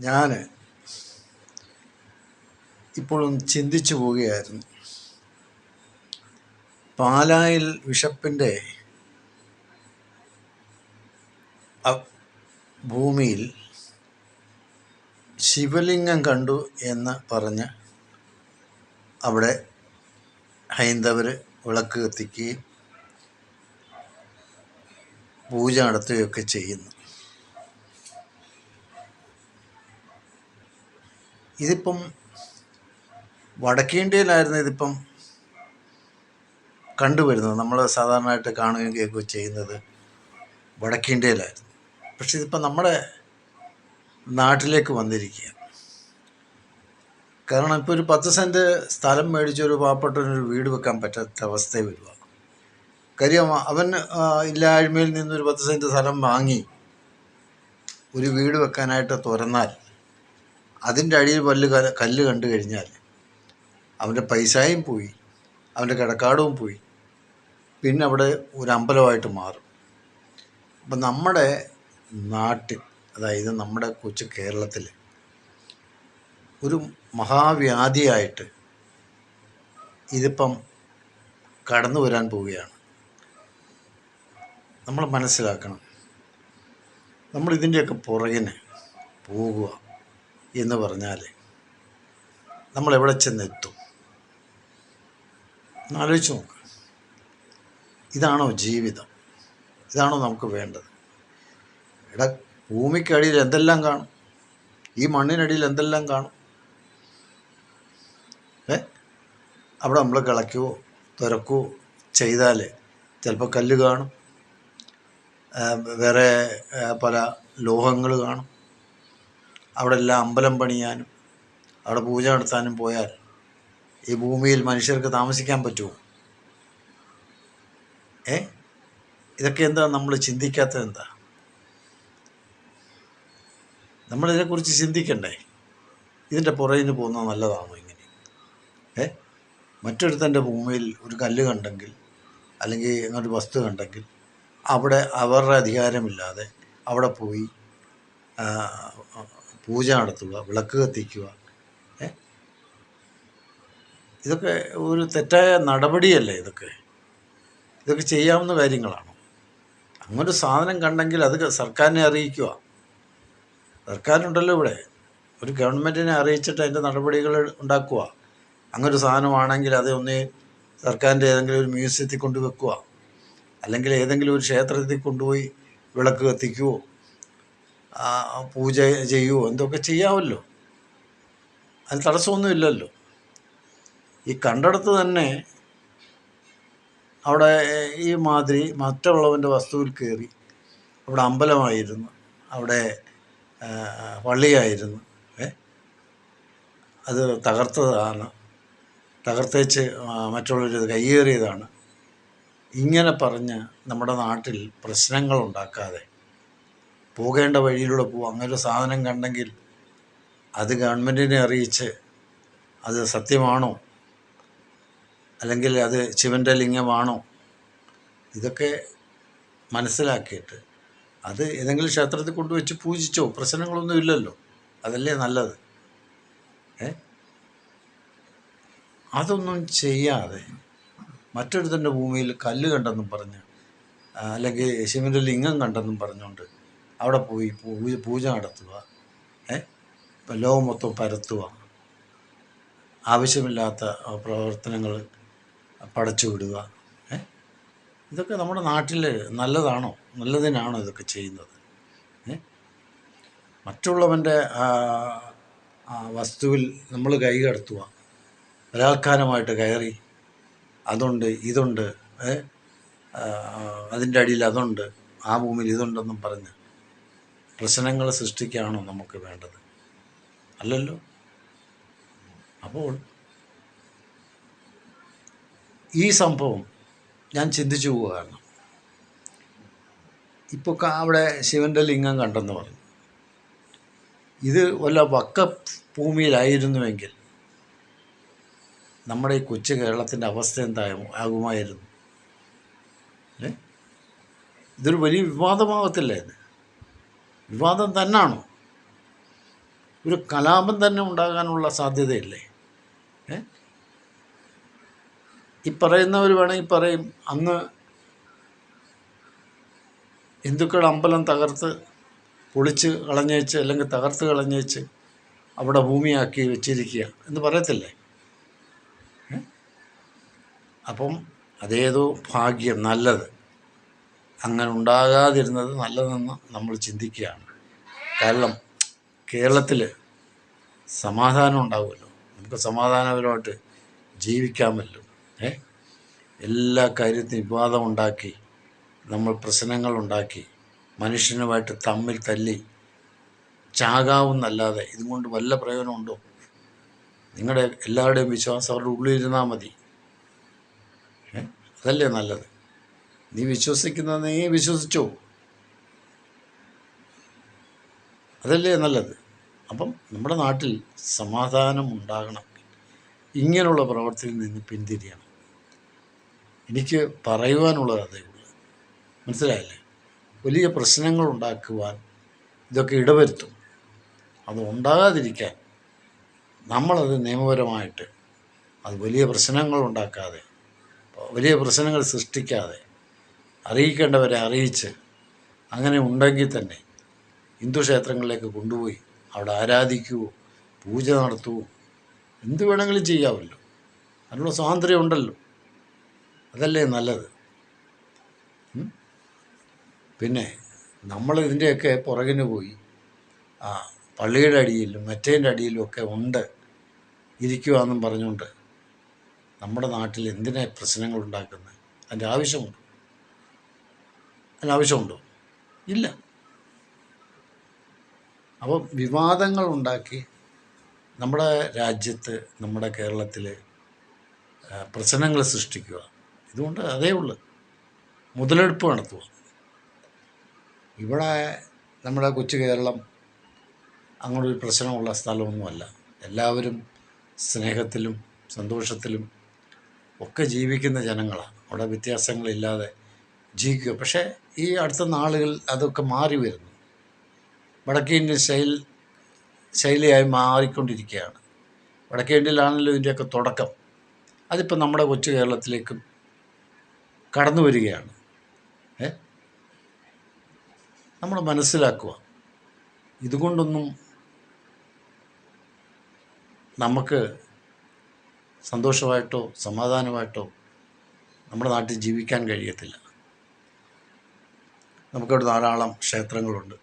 ഞാൻ ഇപ്പോഴും ചിന്തിച്ചു പോവുകയായിരുന്നു. പാലായിൽ വിഷപ്പിന്റെ ഭൂമിയിൽ ശിവലിംഗം കണ്ടു എന്ന് പറഞ്ഞ് അവിടെ ഹൈന്ദവർ വിളക്ക് കത്തിക്കുകയും പൂജ നടത്തുകയൊക്കെ ചെയ്യുന്നു. ഇതിപ്പം വടക്കേ ഇന്ത്യയിലായിരുന്നു ഇതിപ്പം കണ്ടുവരുന്നത്. നമ്മൾ സാധാരണയായിട്ട് കാണുകയും കേൾക്കുകയും ചെയ്യുന്നത് വടക്കേ ഇന്ത്യയിലായിരുന്നു. പക്ഷെ ഇതിപ്പം നമ്മുടെ നാട്ടിലേക്ക് വന്നിരിക്കുക കാരണം ഇപ്പോൾ ഒരു പത്ത് സെന്റ് സ്ഥലം മേടിച്ച് ഒരു പാവപ്പെട്ടവനൊരു വീട് വെക്കാൻ പറ്റാത്ത അവസ്ഥയെ വരിക കാര്യം അവൻ ഇല്ലായ്മയിൽ നിന്നൊരു പത്ത് സെന്റ് സ്ഥലം വാങ്ങി ഒരു വീട് വെക്കാനായിട്ട് തുറന്നാൽ അതിന്റെ അടിയിൽ പല്ല് കല്ല് കണ്ടു കഴിഞ്ഞാൽ അവന്റെ പൈസയും പോയി അവന്റെ കിടക്കാടവും പോയി. പിന്നെ അവിടെ ഒരു അമ്പലമായിട്ട് മാറും. അപ്പം നമ്മുടെ നാട്ടിൽ അതായത് നമ്മുടെ കൊച്ചു കേരളത്തിൽ ഒരു മഹാവ്യാധിയായിട്ട് ഇതിപ്പം കടന്നു വരാൻ പോവുകയാണ്. നമ്മൾ മനസ്സിലാക്കണം. നമ്മൾ ഇതിന്റെയൊക്കെ പുറകിന് പോകുക. എന്ന് പറഞ്ഞാൽ നമ്മൾ എവിടെ ചെന്നെത്തും? ആലോചിച്ച് നോക്ക്. ഇതാണോ ജീവിതം? ഇതാണോ നമുക്ക് വേണ്ടത്? എടാ ഭൂമിക്കടിയിൽ എന്തെല്ലാം കാണും? ഈ മണ്ണിനടിയിൽ എന്തെല്ലാം കാണും? ഏ? അവിടെ നമ്മൾ കിളയ്ക്കുവോ തുരക്കുവോ ചെയ്താൽ ചിലപ്പോൾ കല്ല് കാണും. വേറെ പല ലോഹങ്ങൾ കാണും. അവിടെ എല്ലാം അമ്പലം പണിയാനും അവിടെ പൂജ നടത്താനും പോയാൽ ഈ ഭൂമിയിൽ മനുഷ്യർക്ക് താമസിക്കാൻ പറ്റുമോ? ഏ? ഇതൊക്കെ എന്താ നമ്മൾ ചിന്തിക്കാത്തത് എന്താ? നമ്മളിതിനെക്കുറിച്ച് ചിന്തിക്കണ്ടേ? ഇതിന്റെ പുറകിന് പോകുന്നത് നല്ലതാണോ ഇങ്ങനെ? ഏ? മറ്റൊരുത്തന്റെ ഭൂമിയിൽ ഒരു കല്ല് കണ്ടെങ്കിൽ അല്ലെങ്കിൽ ഒരു വസ്തു കണ്ടെങ്കിൽ അവിടെ അവരുടെ അധികാരമില്ലാതെ അവിടെ പോയി പൂജ നടത്തുക വിളക്ക് കത്തിക്കുക ഇതൊക്കെ ഒരു തെറ്റായ നടപടിയല്ലേ ഇതൊക്കെ? ഇതൊക്കെ ചെയ്യാവുന്ന കാര്യങ്ങളാണ്? അങ്ങനൊരു സാധനം കണ്ടെങ്കിൽ അത് സർക്കാരിനെ അറിയിക്കുക. സർക്കാരുണ്ടല്ലോ ഇവിടെ. ഒരു ഗവൺമെന്റിനെ അറിയിച്ചിട്ട് അതിന്റെ നടപടികൾ ഉണ്ടാക്കുക. അങ്ങനൊരു സാധനമാണെങ്കിൽ അത് ഒന്ന് സർക്കാരിന്റെ ഏതെങ്കിലും ഒരു മ്യൂസിയത്തിൽ കൊണ്ട് വെക്കുക അല്ലെങ്കിൽ ഏതെങ്കിലും ഒരു ക്ഷേത്രത്തിൽ കൊണ്ടുപോയി വിളക്ക് കത്തിക്കുവോ പൂജ ചെയ്യുമോ എന്തൊക്കെ ചെയ്യാമല്ലോ അതിന് തടസ്സമൊന്നുമില്ലല്ലോ ഈ കണ്ടെടുത്ത് തന്നെ അവിടെ ഈ മാതിരി മറ്റുള്ളവന്റെ വസ്തുവിൽ കയറി അവിടെ അമ്പലമായിരുന്നു. അവിടെ പള്ളിയായിരുന്നു. അത് തകർത്തതാണ്. തകർത്തേച്ച് ആ, മറ്റുള്ളവർ കയ്യേറിയതാണ്. ഇങ്ങനെ പറഞ്ഞ് നമ്മുടെ നാട്ടിൽ പ്രശ്നങ്ങൾ ഉണ്ടാക്കാതെ പോകേണ്ട വഴിയിലൂടെ പോകും അങ്ങനെ ഒരു സാധനം കണ്ടെങ്കിൽ അത് ഗവൺമെന്റിനെ അറിയിച്ച് അത് സത്യമാണോ? അല്ലെങ്കിൽ അത് ശിവന്റെ ലിംഗമാണോ? ഇതൊക്കെ മനസ്സിലാക്കിയിട്ട് അത് ഏതെങ്കിലും ക്ഷേത്രത്തിൽ കൊണ്ടുവച്ച് പൂജിച്ചോ പ്രശ്നങ്ങളൊന്നും ഇല്ലല്ലോ. അതല്ലേ നല്ലത്. ഏ? അതൊന്നും ചെയ്യാതെ മറ്റൊരുത്തന്റെ ഭൂമിയിൽ കല്ല് കണ്ടെന്നും പറഞ്ഞ് അല്ലെങ്കിൽ ശിവന്റെ ലിംഗം കണ്ടെന്നും പറഞ്ഞുകൊണ്ട് അവിടെ പോയി പൂജ പൂജ നടത്തുക. ഏ? ഇപ്പം ലോകം മൊത്തം പരത്തുക. ആവശ്യമില്ലാത്ത പ്രവർത്തനങ്ങൾ പടച്ചു വിടുക. ഇതൊക്കെ നമ്മുടെ നാട്ടിൽ നല്ലതാണോ? നല്ലതിനാണോ ഇതൊക്കെ ചെയ്യുന്നത്? മറ്റുള്ളവന്റെ വസ്തുവിൽ നമ്മൾ കൈ കടത്തുക. ബലാത്കാരമായിട്ട് കയറി അതുണ്ട് ഇതുണ്ട് അതിന്റെ അടിയിൽ അതുണ്ട് ആ ഭൂമിയിൽ ഇതുണ്ടെന്നും പറഞ്ഞ് പ്രശ്നങ്ങൾ സൃഷ്ടിക്കുകയാണോ നമുക്ക് വേണ്ടത്? അല്ലല്ലോ? അപ്പോൾ ഈ സംഭവം ഞാൻ ചിന്തിച്ചു പോവുകയാണ്. ഇപ്പോൾ അവിടെ ശിവന്റെ ലിംഗം കണ്ടെന്ന് പറഞ്ഞു. ഇത് വല്ല വക്ക ഭൂമിയിലായിരുന്നുവെങ്കിൽ നമ്മുടെ ഈ കൊച്ചു കേരളത്തിന്റെ അവസ്ഥ എന്താകും ആകുമായിരുന്നു? ഇതൊരു വലിയ വിവാദമാകത്തില്ലേ ഇത്? വിവാദം തന്നാണോ? ഒരു കലാപം തന്നെ ഉണ്ടാകാനുള്ള സാധ്യതയില്ലേ? ഈ പറയുന്നവർ വേണമെങ്കിൽ പറയും അന്ന് ഹിന്ദുക്കളുടെ അമ്പലം തകർത്ത് പൊളിച്ച് കളഞ്ഞേച്ച് അല്ലെങ്കിൽ തകർത്ത് കളഞ്ഞേച്ച് അവിടെ ഭൂമിയാക്കി വെച്ചിരിക്കുക എന്ന് പറയത്തില്ലേ? അപ്പം അതേതോ ഭാഗ്യം നല്ലത്. അങ്ങനെ ഉണ്ടാകാതിരുന്നത് നല്ലതെന്ന് നമ്മൾ ചിന്തിക്കുകയാണ്. കാരണം കേരളത്തിൽ സമാധാനം ഉണ്ടാവുമല്ലോ. നമുക്ക് സമാധാനപരമായിട്ട് ജീവിക്കാമല്ലോ. ഏ? എല്ലാ കാര്യത്തിനും വിവാദം ഉണ്ടാക്കി നമ്മൾ പ്രശ്നങ്ങൾ ഉണ്ടാക്കി മനുഷ്യനുമായിട്ട് തമ്മിൽ തല്ലി ചാകാവുന്നല്ലാതെ ഇതുകൊണ്ട് വല്ല പ്രയോജനമുണ്ടോ? നിങ്ങളുടെ എല്ലാവരുടെയും വിശ്വാസം അവരുടെ ഉള്ളിലിരുന്നാൽ മതി. അതല്ലേ നല്ലത്? നീ വിശ്വസിക്കുന്ന നീ വിശ്വസിച്ചോ? അതല്ലേ നല്ലത്. അപ്പം നമ്മുടെ നാട്ടിൽ സമാധാനം ഉണ്ടാകണം. ഇങ്ങനെയുള്ള പ്രവർത്തിയിൽ നിന്ന് പിന്തിരിയണം. എനിക്ക് പറയുവാനുള്ളത് അതേ ഉള്ളൂ. മനസ്സിലായല്ലേ? വലിയ പ്രശ്നങ്ങൾ ഉണ്ടാക്കുവാൻ ഇതൊക്കെ ഇടവരുത്തും. അത് ഉണ്ടാകാതിരിക്കാൻ നമ്മളത് നിയമപരമായിട്ട് അത് വലിയ പ്രശ്നങ്ങൾ ഉണ്ടാക്കാതെ വലിയ പ്രശ്നങ്ങൾ സൃഷ്ടിക്കാതെ അറിയിക്കേണ്ടവരെ അറിയിച്ച് അങ്ങനെ ഉണ്ടെങ്കിൽ തന്നെ ഹിന്ദു ക്ഷേത്രങ്ങളിലേക്ക് കൊണ്ടുപോയി അവിടെ ആരാധിക്കുവോ പൂജ നടത്തുവോ എന്ത് വേണമെങ്കിലും ചെയ്യാമല്ലോ. അതിനുള്ള സ്വാതന്ത്ര്യം ഉണ്ടല്ലോ. അതല്ലേ നല്ലത്. പിന്നെ നമ്മൾ ഇതിന്റെയൊക്കെ പുറകിന് പോയി ആ പള്ളിയുടെ അടിയിലും മറ്റേന്റെ അടിയിലും ഒക്കെ ഉണ്ട് ഇരിക്കുവാന്നും പറഞ്ഞുകൊണ്ട് നമ്മുടെ നാട്ടിൽ എന്തിനാ പ്രശ്നങ്ങൾ ഉണ്ടാക്കുന്നത്? അതിന്റെ ആവശ്യമുണ്ടോ? അതിന് ആവശ്യമുണ്ടോ ഇല്ല. അപ്പം വിവാദങ്ങൾ ഉണ്ടാക്കി നമ്മുടെ രാജ്യത്ത് നമ്മുടെ കേരളത്തിൽ പ്രശ്നങ്ങൾ സൃഷ്ടിക്കുക. ഇതുകൊണ്ട് അതേ ഉള്ളു. മുതലെടുപ്പ് നടത്തുക. ഇവിടെ നമ്മുടെ കൊച്ചു കേരളം അങ്ങനൊരു പ്രശ്നമുള്ള സ്ഥലമൊന്നുമല്ല. എല്ലാവരും സ്നേഹത്തിലും സന്തോഷത്തിലും ഒക്കെ ജീവിക്കുന്ന ജനങ്ങളാണ്. അവിടെ വ്യത്യാസങ്ങളില്ലാതെ ജീവിക്കുക പക്ഷേ ഈ അടുത്ത നാളുകൾ അതൊക്കെ മാറി വരുന്നു. വടക്കേ ഇന്ത്യൻ ശൈൽ ശൈലിയായി മാറിക്കൊണ്ടിരിക്കുകയാണ്. വടക്കേ ഇന്ത്യയിലാണല്ലോ ഇതിന്റെയൊക്കെ തുടക്കം. അതിപ്പോൾ നമ്മുടെ കൊച്ചു കേരളത്തിലേക്കും കടന്നു വരികയാണ്. ഏ? നമ്മൾ മനസ്സിലാക്കുക ഇതുകൊണ്ടൊന്നും നമുക്ക് സന്തോഷമായിട്ടോ സമാധാനമായിട്ടോ നമ്മുടെ നാട്ടിൽ ജീവിക്കാൻ കഴിയത്തില്ല. നമുക്കവിടെ ധാരാളം ക്ഷേത്രങ്ങളുണ്ട്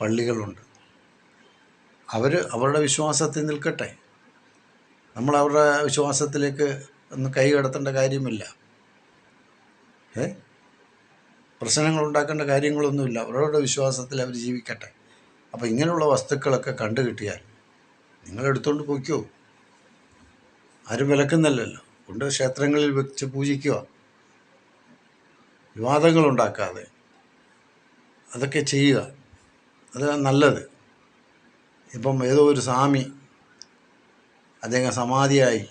പള്ളികളുണ്ട്. അവർ അവരുടെ വിശ്വാസത്തിൽ നിൽക്കട്ടെ. നമ്മൾ അവരുടെ വിശ്വാസത്തിലേക്ക് ഒന്ന് കൈ കടത്തേണ്ട കാര്യമില്ല. ഏ? പ്രശ്നങ്ങൾ ഉണ്ടാക്കേണ്ട കാര്യങ്ങളൊന്നുമില്ല. അവരുടെ വിശ്വാസത്തിൽ അവർ ജീവിക്കട്ടെ. അപ്പോൾ ഇങ്ങനെയുള്ള വസ്തുക്കളൊക്കെ കണ്ടു കിട്ടിയാൽ നിങ്ങൾ എടുത്തുകൊണ്ട് പോയിക്കോ. ആരും വിലക്കുന്നില്ലല്ലോ. കൊണ്ട് ക്ഷേത്രങ്ങളിൽ വെച്ച് പൂജിക്കുക. വിവാദങ്ങൾ ഉണ്ടാക്കാതെ. അതൊക്കെ ചെയ്യുക. അത് നല്ലത്. ഇപ്പം ഏതോ ഒരു സ്വാമി അദ്ദേഹം സമാധിയായി.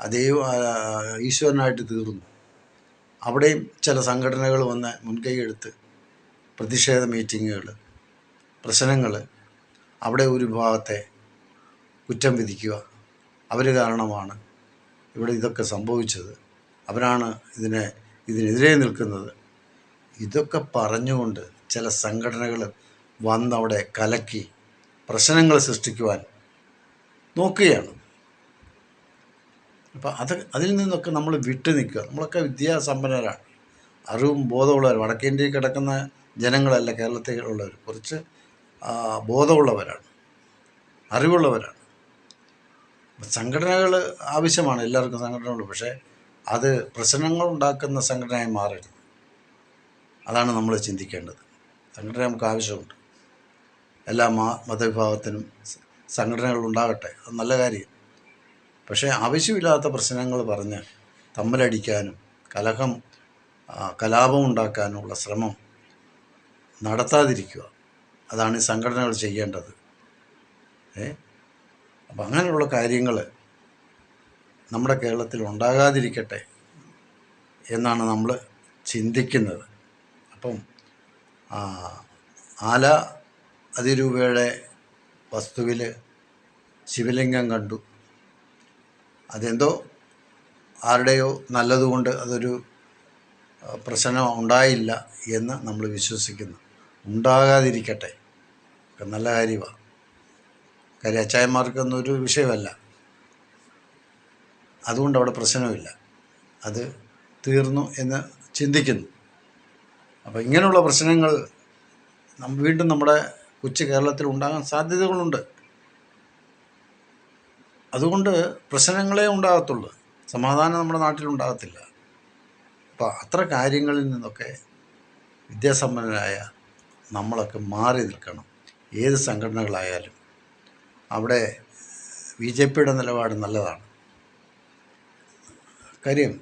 അതേ ഈശ്വരനായിട്ട് തീർന്നു. അവിടെയും ചില സംഘടനകൾ വന്ന് മുൻകൈയെടുത്ത് പ്രതിഷേധ മീറ്റിങ്ങുകൾ പ്രശ്നങ്ങൾ അവിടെ ഒരു ഭാഗത്തെ കുറ്റം വിധിക്കുക. അവർ കാരണമാണ് ഇവിടെ ഇതൊക്കെ സംഭവിച്ചത്. അവരാണ് ഇതിനെ ഇതിനെതിരെ നിൽക്കുന്നത്. ഇതൊക്കെ പറഞ്ഞുകൊണ്ട് ചില സംഘടനകൾ വന്നവിടെ കലക്കി പ്രശ്നങ്ങൾ സൃഷ്ടിക്കുവാൻ നോക്കുകയാണ്. അപ്പം അത് അതിൽ നിന്നൊക്കെ നമ്മൾ വിട്ടു നിൽക്കുക. നമ്മളൊക്കെ വിദ്യാസമ്പന്നരാണ്. അറിവും ബോധമുള്ളവർ വടക്കേ ഇന്ത്യയിൽ കിടക്കുന്ന ജനങ്ങളല്ല കേരളത്തിലുള്ളവർ. കുറച്ച് ബോധമുള്ളവരാണ്. അറിവുള്ളവരാണ്. സംഘടനകൾ ആവശ്യമാണ്. എല്ലാവർക്കും സംഘടനകൾ പക്ഷേ അത് പ്രശ്നങ്ങൾ ഉണ്ടാക്കുന്ന സംഘടനയായി മാറരുത്. അതാണ് നമ്മൾ ചിന്തിക്കേണ്ടത്. സംഘടന നമുക്ക് ആവശ്യമുണ്ട്. എല്ലാ മ മതവിഭാഗത്തിനും സംഘടനകൾ ഉണ്ടാകട്ടെ. അത് നല്ല കാര്യം. പക്ഷേ ആവശ്യമില്ലാത്ത പ്രശ്നങ്ങൾ പറഞ്ഞ് തമ്മിലടിക്കാനും കലഹം കലാപം ഉണ്ടാക്കാനുമുള്ള ശ്രമം നടത്താതിരിക്കുക. അതാണ് ഈ സംഘടനകൾ ചെയ്യേണ്ടത്. ഏ? അപ്പം അങ്ങനെയുള്ള കാര്യങ്ങൾ നമ്മുടെ കേരളത്തിൽ ഉണ്ടാകാതിരിക്കട്ടെ എന്നാണ് നമ്മൾ ചിന്തിക്കുന്നത്. അപ്പം ആല അതിരൂപയുടെ വസ്തുവിൽ ശിവലിംഗം കണ്ടു. അതെന്തോ ആരുടെയോ നല്ലതുകൊണ്ട് അതൊരു പ്രശ്നം ഉണ്ടായില്ല എന്ന് നമ്മൾ വിശ്വസിക്കുന്നു. ഉണ്ടാകാതിരിക്കട്ടെ. നല്ല കാര്യമാണ് കാര്യം അച്ചായന്മാർക്കൊന്നും ഒരു വിഷയമല്ല. അതുകൊണ്ട് അവിടെ പ്രശ്നമില്ല. അത് തീർന്നു എന്ന് ചിന്തിക്കുന്നു. അപ്പോൾ ഇങ്ങനെയുള്ള പ്രശ്നങ്ങൾ വീണ്ടും നമ്മുടെ കൊച്ചു കേരളത്തിൽ ഉണ്ടാകാൻ സാധ്യതകളുണ്ട്. അതുകൊണ്ട് പ്രശ്നങ്ങളെ ഉണ്ടാകത്തുള്ളൂ. സമാധാനം നമ്മുടെ നാട്ടിൽ ഉണ്ടാകത്തില്ല. അപ്പോൾ അത്ര കാര്യങ്ങളിൽ നിന്നൊക്കെ വിദ്യാസമ്പന്നരായ നമ്മളൊക്കെ മാറി നിൽക്കണം. ഏത് സംഘടനകളായാലും. അവിടെ ബി ജെ പിയുടെ നിലപാട് നല്ലതാണ്. കാര്യം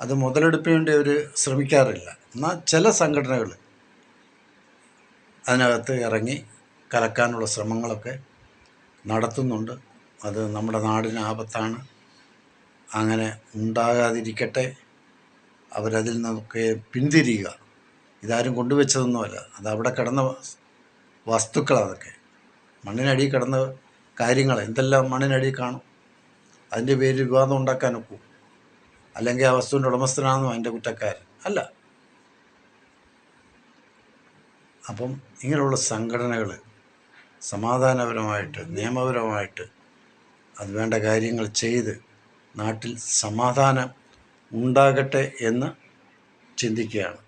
അത് മുതലെടുപ്പിന് വേണ്ടി അവർ ശ്രമിക്കാറില്ല. എന്നാൽ ചില സംഘടനകൾ അതിനകത്ത് ഇറങ്ങി കലക്കാനുള്ള ശ്രമങ്ങളൊക്കെ നടത്തുന്നുണ്ട്. അത് നമ്മുടെ നാടിന് ആപത്താണ്. അങ്ങനെ ഉണ്ടാകാതിരിക്കട്ടെ. അവരതിൽ നിന്നൊക്കെ പിന്തിരിയുക. ഇതാരും കൊണ്ടുവച്ചതൊന്നുമല്ല. അത് അവിടെ കിടന്ന വസ്തുക്കളതൊക്കെ മണ്ണിനടിയിൽ കിടന്ന കാര്യങ്ങൾ എന്തെല്ലാം മണ്ണിനടി കാണും? അതിന്റെ പേരിൽ വിവാദം ഉണ്ടാക്കാൻ ഒക്കും അല്ലെങ്കിൽ ആ വസ്തുവിന്റെ ഉടമസ്ഥനാണെന്നോ അതിന്റെ കുറ്റക്കാരൻ. അല്ല. അപ്പം ഇങ്ങനെയുള്ള സംഘടനകൾ സമാധാനപരമായിട്ട് നിയമപരമായിട്ട് അത് വേണ്ട കാര്യങ്ങൾ ചെയ്ത് നാട്ടിൽ സമാധാനം ഉണ്ടാകട്ടെ എന്ന് ചിന്തിക്കുകയാണ്.